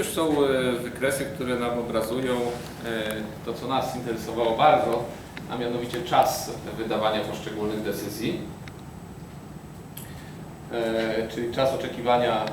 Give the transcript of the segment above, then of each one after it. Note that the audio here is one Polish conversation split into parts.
już są e, wykresy, które nam obrazują e, to, co nas interesowało bardzo, a mianowicie czas wydawania poszczególnych decyzji. E, Czyli czas oczekiwania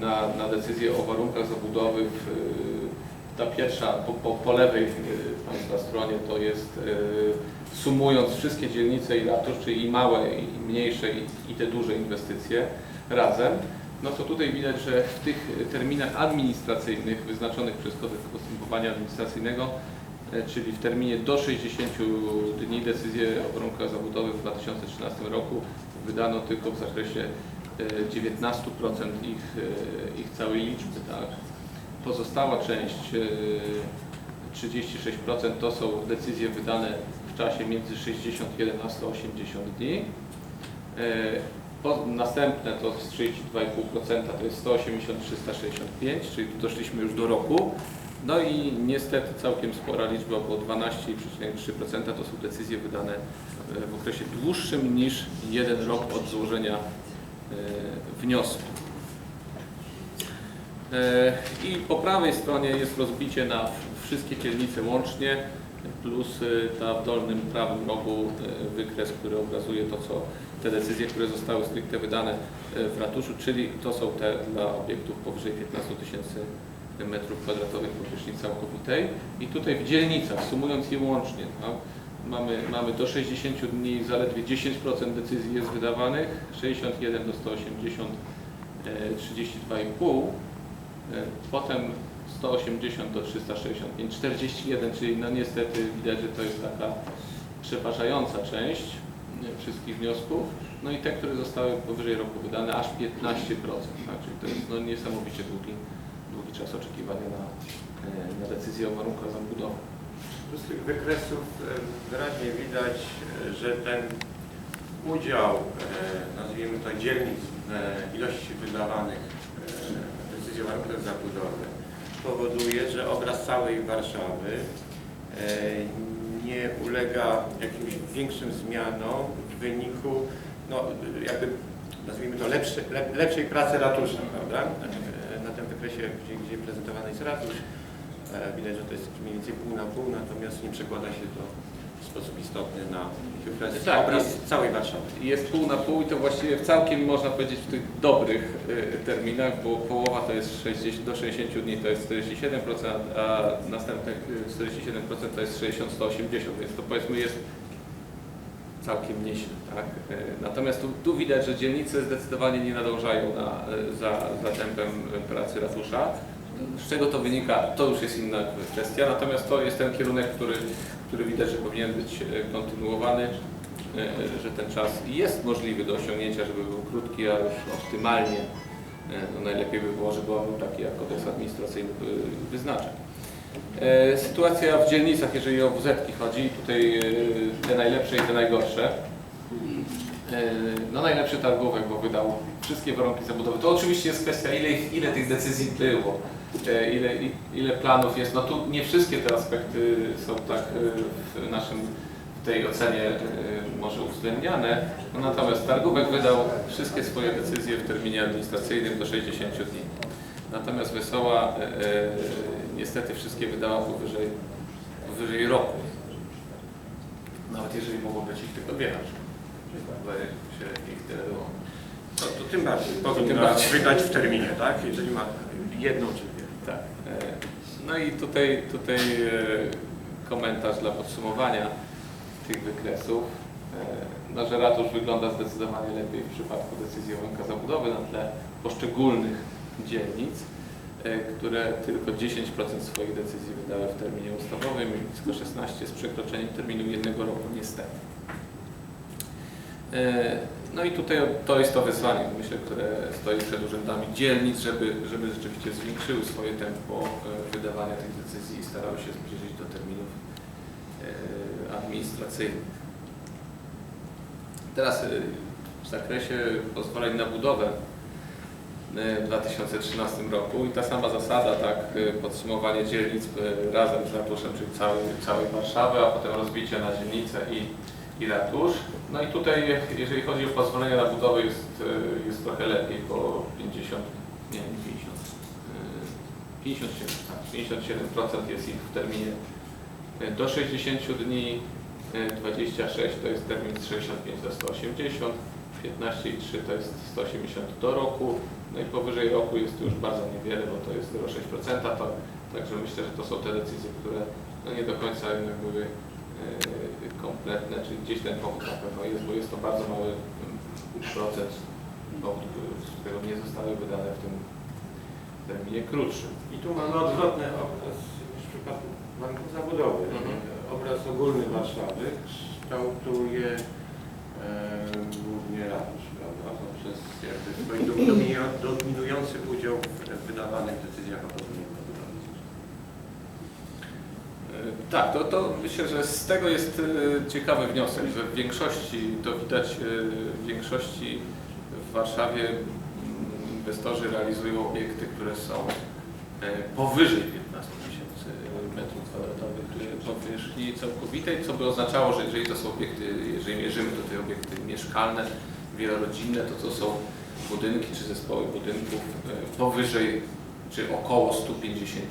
na, na decyzję o warunkach zabudowy. W, e, Ta pierwsza po, po, po lewej Państwa stronie to jest sumując wszystkie dzielnice i ratusz, czyli i małe, i mniejsze, i, i te duże inwestycje razem no to tutaj widać, że w tych terminach administracyjnych wyznaczonych przez kodeks postępowania administracyjnego, e, czyli w terminie do 60 dni decyzję o warunkach zabudowy w 2013 roku wydano tylko w zakresie e, 19% ich, e, ich całej liczby. Tak? Pozostała część, e, 36% to są decyzje wydane w czasie między 61 a 180 dni. Następne to z 32,5% to jest 180, 365, czyli tu doszliśmy już do roku. No i niestety całkiem spora liczba, bo 12,3% to są decyzje wydane e, w okresie dłuższym niż jeden rok od złożenia e, wniosku. E, I po prawej stronie jest rozbicie na wszystkie dzielnice łącznie, plus ta w dolnym prawym rogu e, wykres, który obrazuje to, co te decyzje, które zostały stricte wydane e, w ratuszu, czyli to są te dla obiektów powyżej 15 tysięcy metrów kwadratowych powierzchni całkowitej. I tutaj w dzielnicach, sumując je łącznie, tak, mamy, mamy do 60 dni zaledwie 10% decyzji jest wydawanych, 61 do 180 e, 32,5 E, Potem 180 do 365, 41, czyli no niestety widać, że to jest taka przeważająca część wszystkich wniosków. No i te, które zostały powyżej roku wydane, aż 15%. Tak? Czyli to jest no, niesamowicie długi, długi czas oczekiwania na, e, na decyzję o warunkach zabudowy. Z tych wykresów e, wyraźnie widać, że ten udział, e, nazwijmy to dzielnic, ilości wydawanych decyzji o warunkach zabudowy powoduje, że obraz całej Warszawy e, nie ulega jakimś większym zmianom w wyniku, no jakby nazwijmy to lepsze, lep, lepszej pracy ratusza, prawda? E, Na tym wykresie, gdzie, gdzie prezentowany jest ratusz, E, Widać, że to jest mniej więcej pół na pół, natomiast nie przekłada się to sposób istotny na Tak, tak, obraz jest- całej Warszawy. Jest pół na pół i to właściwie w całkiem można powiedzieć w tych dobrych y, terminach, bo połowa to jest 60, do 60 dni to jest 47%, a następne y, 47% to jest 60-180, więc to powiedzmy jest całkiem nieźle. Tak? Y, Natomiast tu, tu widać, że dzielnice zdecydowanie nie nadążają na, y, za, za tempem pracy ratusza. Z czego to wynika, to już jest inna kwestia, natomiast to jest ten kierunek, który, który widać, że powinien być y, kontynuowany e, że ten czas jest możliwy do osiągnięcia, żeby był krótki, a już optymalnie e, no najlepiej by było, żeby był taki, jak kodeks administracyjny wyznacza. E, Sytuacja w dzielnicach, jeżeli o wz chodzi, tutaj e, te najlepsze i te najgorsze. E, No najlepszy targówek, bo wydał wszystkie warunki zabudowy. To oczywiście jest kwestia, ile, ile tych decyzji było, e, ile, ile planów jest. No tu nie wszystkie te aspekty są tak e, w naszym w tej ocenie e, może uwzględniane. No natomiast targówek wydał wszystkie swoje decyzje w terminie administracyjnym do 60 dni. Natomiast Wesoła niestety wszystkie wydała powyżej, powyżej roku. Nawet jeżeli mogło być ich tylko dwie na przykład. Się ich tyle było. To, to tym bardziej Tym powinna bardziej. wydać w terminie, tak? Jeżeli ma jedną czy dwie. Tak. e, No i tutaj, tutaj e, komentarz dla podsumowania tych wykresów. E, No, że ratusz wygląda zdecydowanie lepiej w przypadku decyzji o warunkach zabudowy na tle poszczególnych dzielnic, które tylko 10% swoich decyzji wydały w terminie ustawowym i blisko 16% z przekroczeniem terminu jednego roku niestety. E, No i tutaj to jest to wyzwanie, myślę, które stoi przed urzędami dzielnic, żeby, żeby rzeczywiście zwiększyły swoje tempo e, wydawania tych decyzji i starały się zbliżyć do terminów e, administracyjnych. Teraz w zakresie pozwoleń na budowę w 2013 roku i ta sama zasada, tak, podsumowanie dzielnic razem z ratuszem, czyli całej, całej Warszawy, a potem rozbicie na dzielnice i, i ratusz. No i tutaj, jeżeli chodzi o pozwolenia na budowę, jest, e, jest trochę lepiej, bo 50, nie, nie 50, 57, tak, 57% jest ich w terminie e, do 60 dni, e, 26 to jest termin z 65 do 180, 15 i 3 to jest 180 do roku, no i powyżej roku jest już bardzo niewiele, bo to jest 0,6%, to, także myślę, że to są te decyzje, które no nie do końca jednak były e, kompletne, czyli gdzieś ten powód na pewno jest, bo jest to bardzo mały mm, procent z którego nie zostały wydane w tym terminie krótszym. I tu mamy odwrotny obraz niż w przypadku banków zabudowych. Mhm. Obraz ogólny Warszawy kształtuje e, głównie ratusz, prawda? Poprzez jakby swój dominujący udział w wydawanych decyzjach o pozwoleniu na budowę. E, Tak, to, to myślę, że z tego jest e, ciekawy wniosek, że w większości, to widać e, w większości w Warszawie inwestorzy realizują obiekty, które są e, powyżej 15 tysięcy metrów kwadratowych powierzchni całkowitej, co by oznaczało, że jeżeli to są obiekty, jeżeli mierzymy to te obiekty mieszkalne, wielorodzinne, to to są budynki czy zespoły budynków powyżej czy około 150,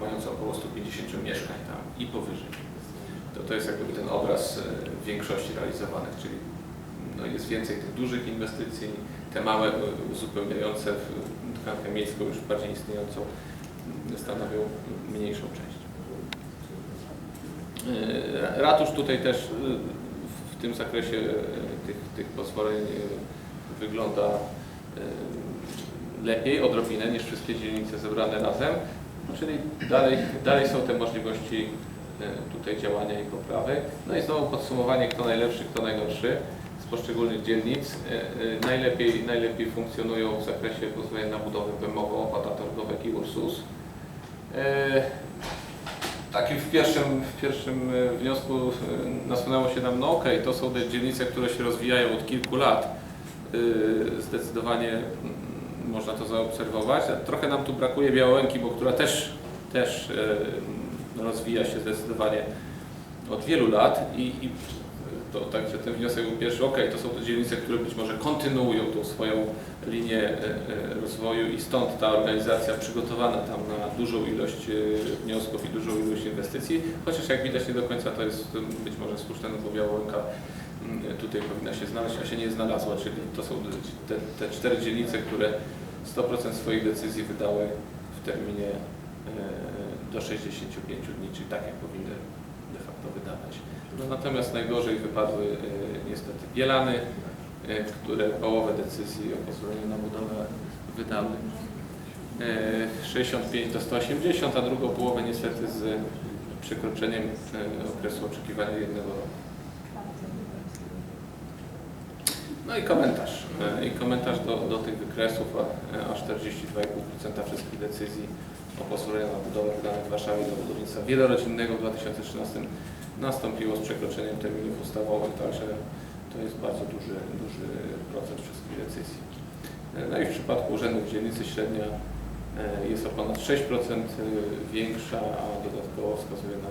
mające około 150 mieszkań tam i powyżej. To, to jest jakby ten obraz e, większości realizowanych, czyli no jest więcej tych dużych inwestycji, te małe e, uzupełniające tkankę miejską już bardziej istniejącą stanowią mniejszą część. E, Ratusz tutaj też w tym zakresie tych, tych pozwoleń wygląda lepiej, odrobinę niż wszystkie dzielnice zebrane razem, czyli dalej, dalej są te możliwości e, tutaj działania i poprawy. No i znowu podsumowanie, kto najlepszy, kto najgorszy z poszczególnych dzielnic. E, e, Najlepiej, najlepiej funkcjonują w zakresie pozwolenia na budowę Bemowo, Opata Targówek i Ursus. Takim w pierwszym, w pierwszym wniosku nasunęło się nam, no okej, to są te dzielnice, które się rozwijają od kilku lat. Zdecydowanie można to zaobserwować. Trochę nam tu brakuje Białęki, bo która też, też e, rozwija się zdecydowanie od wielu lat i, i to także ten wniosek był pierwszy, ok, to są to dzielnice, które być może kontynuują tą swoją linię e, e, rozwoju i stąd ta organizacja przygotowana tam na dużą ilość wniosków i dużą ilość inwestycji, chociaż jak widać nie do końca to jest być może słuszne, no bo Białęka m, tutaj powinna się znaleźć, a się nie znalazła, czyli to są te, te cztery dzielnice, które 100% swoich decyzji wydały w terminie e, do 65 dni, czyli tak jak powinny de facto wydawać. No, natomiast najgorzej wypadły e, niestety Bielany, e, które połowę decyzji o pozwoleniu na budowę wydały. E, 65 do 180, a drugą połowę niestety z przekroczeniem e, okresu oczekiwania jednego roku. No i komentarz. E, I komentarz do, do tych wykresów, e, a 42,5% wszystkich decyzji o pozwoleniu na budowę wydanych w Warszawie do budownictwa wielorodzinnego w 2013 nastąpiło z przekroczeniem terminów ustawowych, także to jest bardzo duży, duży procent wszystkich decyzji. E, No i w przypadku urzędów dzielnicy średnia jest o ponad 6% większa, a dodatkowo wskazuje na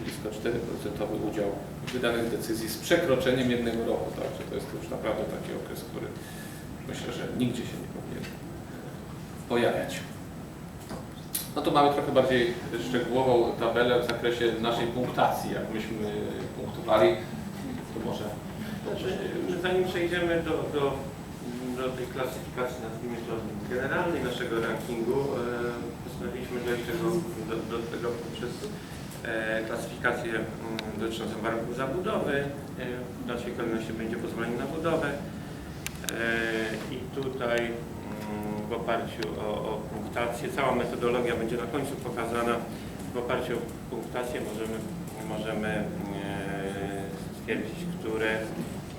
blisko 4% udział wydanych decyzji z przekroczeniem jednego roku, także to jest już naprawdę taki okres, który myślę, że nigdzie się nie powinien pojawiać. No tu mamy trochę bardziej szczegółową tabelę w zakresie naszej punktacji, jak myśmy punktowali, to może Znaczy, zanim przejdziemy do, do, do tej klasyfikacji, nazwijmy to generalnej naszego rankingu, e, postanowiliśmy dojść tego, do, do tego poprzez klasyfikację mm, dotyczącą warunków zabudowy. E, w dalszej kolejności będzie pozwolenie na budowę. E, I tutaj mm, w oparciu o, o punktację, cała metodologia będzie na końcu pokazana. W oparciu o punktację możemy, możemy e, stwierdzić, które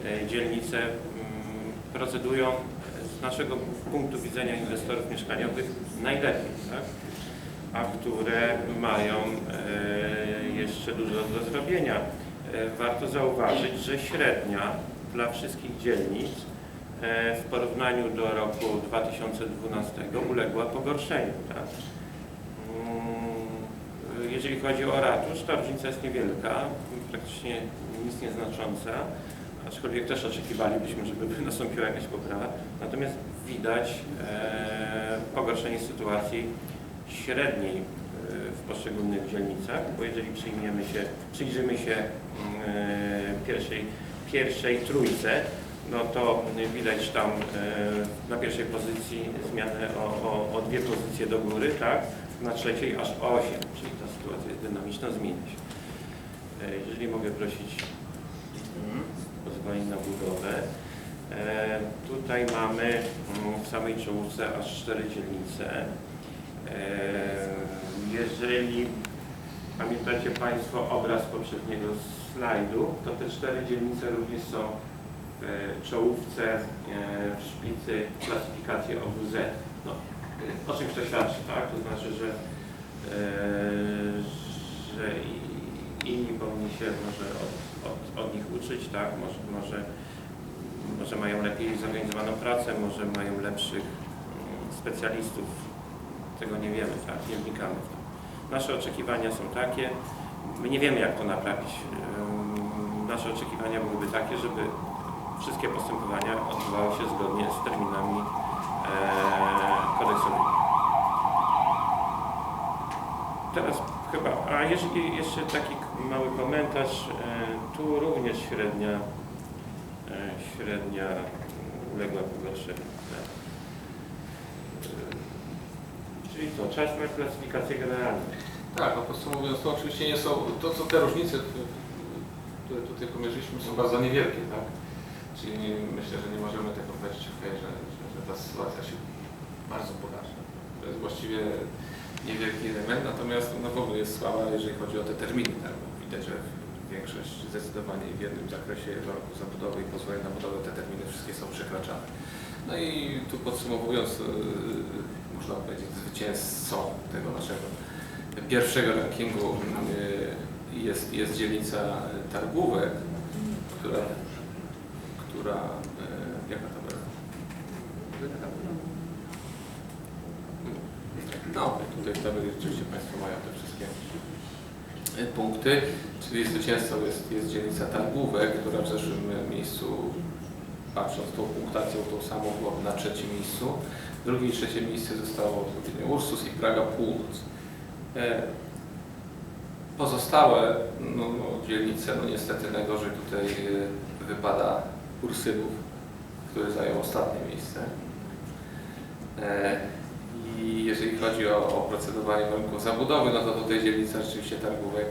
e, dzielnice mm, procedują z naszego punktu widzenia inwestorów mieszkaniowych najlepiej, tak? A które mają e, jeszcze dużo do zrobienia. E, Warto zauważyć, że średnia dla wszystkich dzielnic e, w porównaniu do roku 2012 uległa pogorszeniu. Tak? Mm, Jeżeli chodzi o ratusz, to różnica jest niewielka, praktycznie nic nieznacząca, aczkolwiek też oczekiwalibyśmy, żeby nastąpiła jakaś poprawa. Natomiast widać pogorszenie sytuacji średniej e, w poszczególnych dzielnicach, bo jeżeli przyjmiemy się, przyjrzymy się e, pierwszej, pierwszej trójce, no to widać tam e, na pierwszej pozycji zmianę o, o, o dwie pozycje do góry, tak? Na trzeciej aż o 8, czyli ta sytuacja jest dynamiczna, zmienia się. Jeżeli mogę prosić pozwolenie na budowę. Tutaj mamy mm, w samej czołówce aż cztery dzielnice. E, Jeżeli pamiętacie Państwo obraz poprzedniego slajdu, to te cztery dzielnice również są w czołówce e, w szpicy klasyfikacji OWZ. No, o czymś to świadczy, tak? To znaczy, że, e, że inni powinni się może od, od, od nich uczyć, tak? Może, może, może mają lepiej zorganizowaną pracę, może mają lepszych mm, specjalistów. Tego nie wiemy, tak? Nie wnikamy w to. Nasze oczekiwania są takie, my nie wiemy jak to naprawić. Nasze oczekiwania byłyby takie, żeby wszystkie postępowania odbywały się zgodnie z terminami e, kodeksowymi. Teraz chyba, a jeszcze taki mały komentarz, e, tu również średnia, e, średnia uległa pogorszeniu. Czyli co, czas na klasyfikację generalną. Tak, no podsumowując, to oczywiście nie są, to co te różnice, które tutaj pomierzyliśmy są bardzo niewielkie, tak? Czyli nie, myślę, że nie możemy tego powiedzieć, okej, że, że, że ta sytuacja się bardzo pogarsza. To jest właściwie niewielki element, natomiast no w ogóle jest słaba, jeżeli chodzi o te terminy, tak? Bo widać, że większość zdecydowanie w jednym zakresie warunków zabudowy i pozwolenia na budowę te terminy wszystkie są przekraczane. No i tu podsumowując, yy, można powiedzieć, zwycięzcą tego naszego pierwszego rankingu y, jest, jest dzielnica Targówek, która, która y, jaka to była? No, tutaj w tabeli rzeczywiście Państwo mają te wszystkie punkty, czyli zwycięzcą jest, jest dzielnica Targówek, która w zeszłym miejscu, patrząc tą punktacją tą samą, była na trzecim miejscu. Drugie i trzecie miejsce zostało odpowiednio Ursus i Praga Północ. E, Pozostałe no, no, dzielnice, no niestety najgorzej tutaj e, wypada Ursynów, który zajął ostatnie miejsce. E, I jeżeli chodzi o, o procedowanie warunków zabudowy, no to tutaj dzielnica rzeczywiście targówek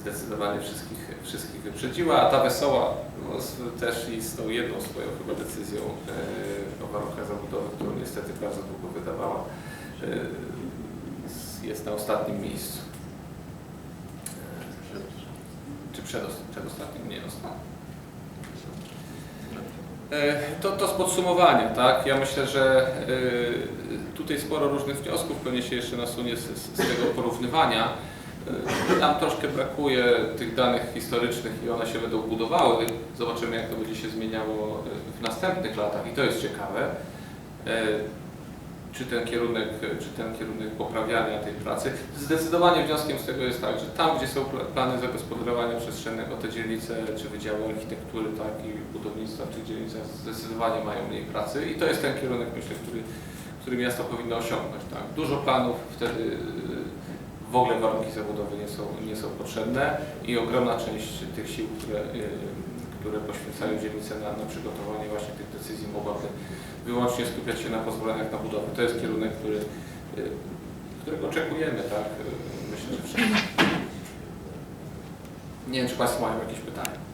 zdecydowanie wszystkich, wszystkich wyprzedziła, a ta wesoła no, z, też i z tą jedną swoją chyba decyzją e, o warunkach zabudowy, którą niestety bardzo długo wydawała, e, jest na ostatnim miejscu. E, Czy przedostatnim? Nie, ostatnim. E, To, to z podsumowania, tak? Ja myślę, że e, tutaj sporo różnych wniosków pewnie się jeszcze nasunie z z tego porównywania. E, Nam troszkę brakuje tych danych historycznych i one się będą budowały. Zobaczymy, jak to będzie się zmieniało e, w następnych latach i to jest ciekawe. E, Czy ten kierunek, czy ten kierunek poprawiania tej pracy. Zdecydowanie wnioskiem z tego jest tak, że tam, gdzie są pla- plany zagospodarowania przestrzennego, te dzielnice czy wydziały architektury, tak i budownictwa w tych dzielnicach zdecydowanie mają mniej pracy i to jest ten kierunek, myślę, który, który miasto powinno osiągnąć. Tak. Dużo planów, wtedy y, w ogóle warunki zabudowy nie są, nie są potrzebne i ogromna część tych sił, które, y, które poświęcają dzielnice na, na przygotowanie właśnie tych decyzji mogłaby wyłącznie skupiać się na pozwoleniach na budowę. To jest kierunek, który, y, którego oczekujemy, tak? Y, Myślę, że wszyscy. Nie wiem, czy Państwo mają jakieś pytania.